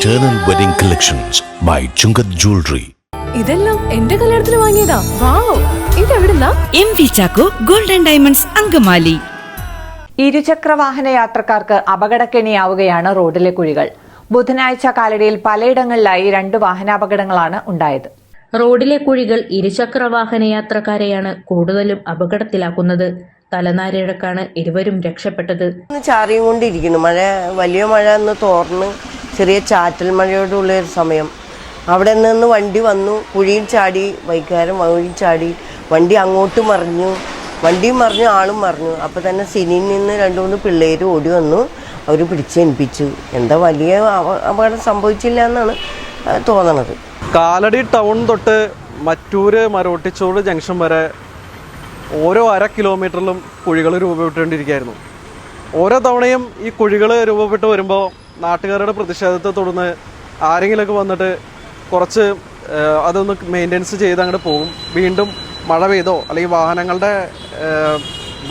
Eternal Wedding Collections by Chungath Jewelry. ഇതെല്ലാം എന്റെ കല്യാണത്തിന് വാങ്ങിയതാ. Wow ഇതെവിടുന്നാ? M V Chacko golden diamonds Angamaly. ഇരുചക്ര വാഹന യാത്രക്കാർക്ക് അപകടക്കെണിയാവുകയാണ് റോഡിലെ കുഴികൾ. ബുധനാഴ്ച കാലടിയിൽ പലയിടങ്ങളിലായി രണ്ട് വാഹനാപകടങ്ങളാണ് ഉണ്ടായത്. റോഡിലെ കുഴികൾ ഇരുചക്ര വാഹന യാത്രക്കാരെയാണ് കൂടുതലും അപകടത്തിലാക്കുന്നത്. തലനാരിഴക്കാണ് ഇരുവരും രക്ഷപ്പെട്ടത്. ചാറിയും കൊണ്ടിരിക്കുന്നു. മഴ വലിയ മഴ എന്ന് തോർന്ന് ചെറിയ ചാറ്റൽ മഴയോടുള്ള ഒരു സമയം. അവിടെ നിന്ന് വണ്ടി വന്നു കുഴിയിൽ ചാടി വൈകാരം വഴിയിൽ ചാടി വണ്ടി അങ്ങോട്ട് മറിഞ്ഞു വണ്ടിയും മറിഞ്ഞു ആളും മറിഞ്ഞു. അപ്പോൾ തന്നെ സിനിയിൽ നിന്ന് രണ്ട് മൂന്ന് പിള്ളേർ ഓടി വന്നു അവർ പിടിച്ചേൽപ്പിച്ചു എന്താ വലിയ അപ- അപകടം സംഭവിച്ചില്ല എന്നാണ് തോന്നണത്. കാലടി ടൗൺ തൊട്ട് മറ്റൂര് മരോട്ടിച്ചോട് ജംഗ്ഷൻ വരെ ഓരോ അര കിലോമീറ്ററിലും കുഴികൾ രൂപപ്പെട്ടുകൊണ്ടിരിക്കുകയായിരുന്നു. ഓരോ തവണയും ഈ കുഴികൾ രൂപപ്പെട്ട് വരുമ്പോൾ നാട്ടുകാരുടെ പ്രതിഷേധത്തെ തുടർന്ന് ആരെങ്കിലുമൊക്കെ വന്നിട്ട് കുറച്ച് അതൊന്ന് മെയിന്റെനൻസ് ചെയ്ത് അങ്ങോട്ട് പോകും വീണ്ടും മഴ പെയ്തോ അല്ലെങ്കിൽ വാഹനങ്ങളുടെ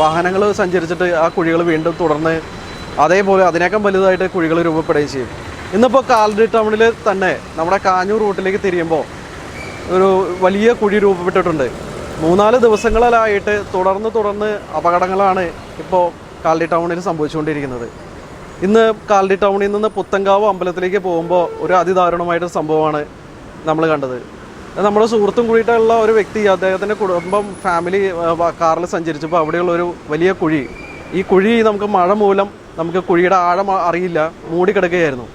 വാഹനങ്ങൾ സഞ്ചരിച്ചിട്ട് ആ കുഴികൾ വീണ്ടും തുടർന്ന് അതേപോലെ അതിനേക്കാൾ വലുതായിട്ട് കുഴികൾ രൂപപ്പെടുകയും ചെയ്യും. ഇന്നിപ്പോൾ കാലടി ടൗണിൽ തന്നെ നമ്മുടെ കാഞ്ഞൂർ റൂട്ടിലേക്ക് തിരിയുമ്പോൾ ഒരു വലിയ കുഴി രൂപപ്പെട്ടിട്ടുണ്ട്. മൂന്നാൽ ദിവസങ്ങളിലായിട്ട് തുടർന്ന് തുടർന്ന് അപകടങ്ങളാണ് ഇപ്പോൾ കാലടി ടൗണിൽ സംഭവിച്ചുകൊണ്ടിരിക്കുന്നത്. ഇന്ന് കാലടി ടൗണിൽ നിന്ന് പുത്തങ്കാവ് അമ്പലത്തിലേക്ക് പോകുമ്പോൾ ഒരു അതിദാരുണമായിട്ടൊരു സംഭവമാണ് നമ്മൾ കണ്ടത്. നമ്മുടെ സുഹൃത്തും കൂടിയിട്ടുള്ള ഒരു വ്യക്തി അദ്ദേഹത്തിന്റെ കുടുംബം ഫാമിലി കാറിൽ സഞ്ചരിച്ചപ്പോൾ അവിടെയുള്ള ഒരു വലിയ കുഴി. ഈ കുഴി നമുക്ക് മഴ മൂലം നമുക്ക് കുഴിയുടെ ആഴം അറിയില്ല മൂടിക്കിടക്കുകയായിരുന്നു.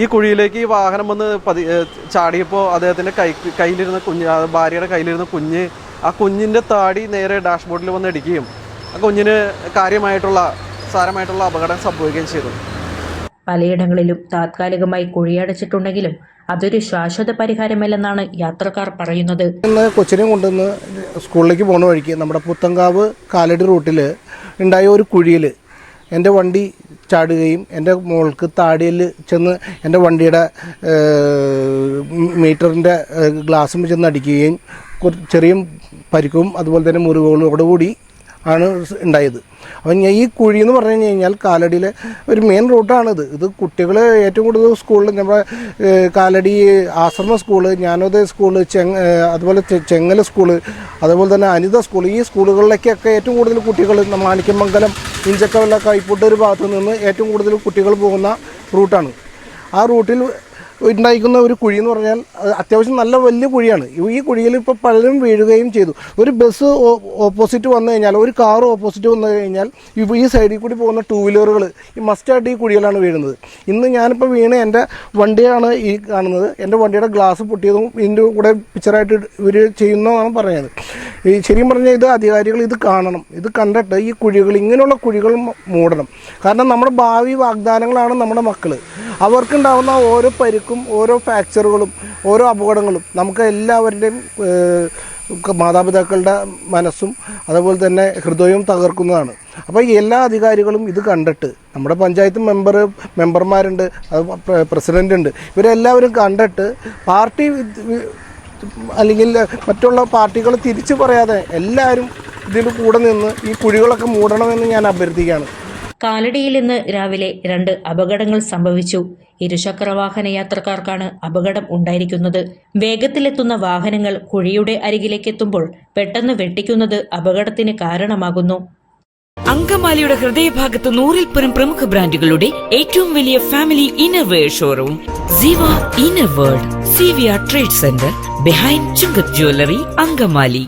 ഈ കുഴിയിലേക്ക് ഈ വാഹനം വന്ന് പതി ചാടിയപ്പോൾ അദ്ദേഹത്തിന്റെ കൈ കയ്യിലിരുന്ന കുഞ്ഞ് ഭാര്യയുടെ കയ്യിലിരുന്ന കുഞ്ഞ് ആ കുഞ്ഞിന്റെ താടി നേരെ ഡാഷ്ബോർഡിൽ വന്ന് ഇടിക്കുകയും ആ കുഞ്ഞിന് കാര്യമായിട്ടുള്ള സാരമായിട്ടുള്ള അപകടം സംഭവിക്കുകയും ചെയ്തു. പലയിടങ്ങളിലും താത്കാലികമായി കുഴിയടച്ചിട്ടുണ്ടെങ്കിലും അതൊരു ശാശ്വത പരിഹാരമല്ലെന്നാണ് യാത്രക്കാർ പറയുന്നത്. ഇന്ന് കൊച്ചിനെ കൊണ്ടുവന്ന് സ്കൂളിലേക്ക് പോകുന്ന വഴിക്ക് നമ്മുടെ പുത്തങ്കാവ് കാലടി റൂട്ടിൽ ഉണ്ടായ ഒരു കുഴിയിൽ എന്റെ വണ്ടി ചാടുകയും എന്റെ മോൾക്ക് താടിയിൽ ചെന്ന് എന്റെ വണ്ടിയുടെ മീറ്ററിന്റെ ഗ്ലാസ്സും ചെന്ന് അടിക്കുകയും ചെറിയ പരിക്കും അതുപോലെ തന്നെ മുറിവുകളോടുകൂടി ആണ് ഉണ്ടായത്. അപ്പം ഈ കുഴി എന്ന് പറഞ്ഞു കഴിഞ്ഞാൽ കാലടിയിലെ ഒരു മെയിൻ റൂട്ടാണിത് ഇത് കുട്ടികൾ ഏറ്റവും കൂടുതൽ സ്കൂളിൽ നമ്മുടെ കാലടി ആശ്രമ സ്കൂൾ ജ്ഞാനോദയ സ്കൂൾ ചെങ് അതുപോലെ ചെങ്ങല സ്കൂൾ അതുപോലെ തന്നെ അനിത സ്കൂൾ ഈ സ്കൂളുകളിലേക്കൊക്കെ ഏറ്റവും കൂടുതൽ കുട്ടികൾ മാണിക്യമംഗലം ഇഞ്ചക്കവല്ല കൈപ്പൊട്ടൊരു ഭാഗത്ത് നിന്ന് ഏറ്റവും കൂടുതൽ കുട്ടികൾ പോകുന്ന റൂട്ടാണ് ആ റൂട്ടിൽ ഉണ്ടായിരിക്കുന്ന ഒരു കുഴി എന്ന് പറഞ്ഞാൽ അത് അത്യാവശ്യം നല്ല വലിയ കുഴിയാണ്. ഈ കുഴിയിൽ ഇപ്പോൾ പലരും വീഴുകയും ചെയ്തു. ഒരു ബസ് ഓപ്പോസിറ്റ് വന്നു കഴിഞ്ഞാൽ ഒരു കാർ ഓപ്പോസിറ്റ് വന്നു കഴിഞ്ഞാൽ ഇപ്പോൾ ഈ സൈഡിൽ കൂടി പോകുന്ന ടൂ വീലറുകൾ ഈ മസ്റ്റായിട്ട് ഈ കുഴിയിലാണ് വീഴുന്നത്. ഇന്ന് ഞാനിപ്പോൾ വീണ് എന്റെ വണ്ടിയാണ് ഈ കാണുന്നത്. എന്റെ വണ്ടിയുടെ ഗ്ലാസ് പൊട്ടിയതും ഇതിന്റെ കൂടെ പിക്ചറായിട്ട് ഇവർ ചെയ്യുന്നതാണ് പറയുന്നത്. ഈ ശരിയും പറഞ്ഞാൽ ഇത് അധികാരികൾ ഇത് കാണണം. ഇത് കണ്ടിട്ട് ഈ കുഴികൾ ഇങ്ങനെയുള്ള കുഴികൾ മൂടണം. കാരണം നമ്മുടെ ഭാവി വാഗ്ദാനങ്ങളാണ് നമ്മുടെ മക്കൾ അവർക്കുണ്ടാവുന്ന ഓരോ പരിക്കും ഓരോ ഫ്രാക്ചറുകളും ഓരോ അപകടങ്ങളും നമുക്ക് എല്ലാവരുടെയും മാതാപിതാക്കളുടെ മനസ്സും അതുപോലെ തന്നെ ഹൃദയവും തകർക്കുന്നതാണ്. അപ്പോൾ എല്ലാ അധികാരികളും ഇത് കണ്ടിട്ട് നമ്മുടെ പഞ്ചായത്ത് മെമ്പർ മെമ്പർമാരുണ്ട് പ്രസിഡന്റ് ഉണ്ട് ഇവരെല്ലാവരും കണ്ടിട്ട് പാർട്ടി അല്ലെങ്കിൽ മറ്റുള്ള പാർട്ടികൾ തിരിച്ചു പറയാതെ എല്ലാവരും ഇതിൽ കൂടെ നിന്ന് ഈ കുഴികളൊക്കെ മൂടണമെന്ന് ഞാൻ അഭ്യർത്ഥിക്കുകയാണ്. കാലടിയിൽ ഇന്ന് രാവിലെ രണ്ട് അപകടങ്ങൾ സംഭവിച്ചു. ഇരുചക്രവാഹന യാത്രക്കാർക്കാണ് അപകടം ഉണ്ടായിരിക്കുന്നത്. വേഗത്തിലെത്തുന്ന വാഹനങ്ങൾ കുഴിയുടെ അരികിലേക്കെത്തുമ്പോൾ പെട്ടെന്ന് വെട്ടിക്കുന്നത് അപകടത്തിന് കാരണമാകുന്നു. അങ്കമാലിയുടെ ഹൃദയഭാഗത്ത് നൂറിൽ പരം പ്രമുഖ ബ്രാൻഡുകളുടെ ഏറ്റവും വലിയ family innerwear showroom Siva inner world C V R trade centre behind Chungath jewellery Angamaly.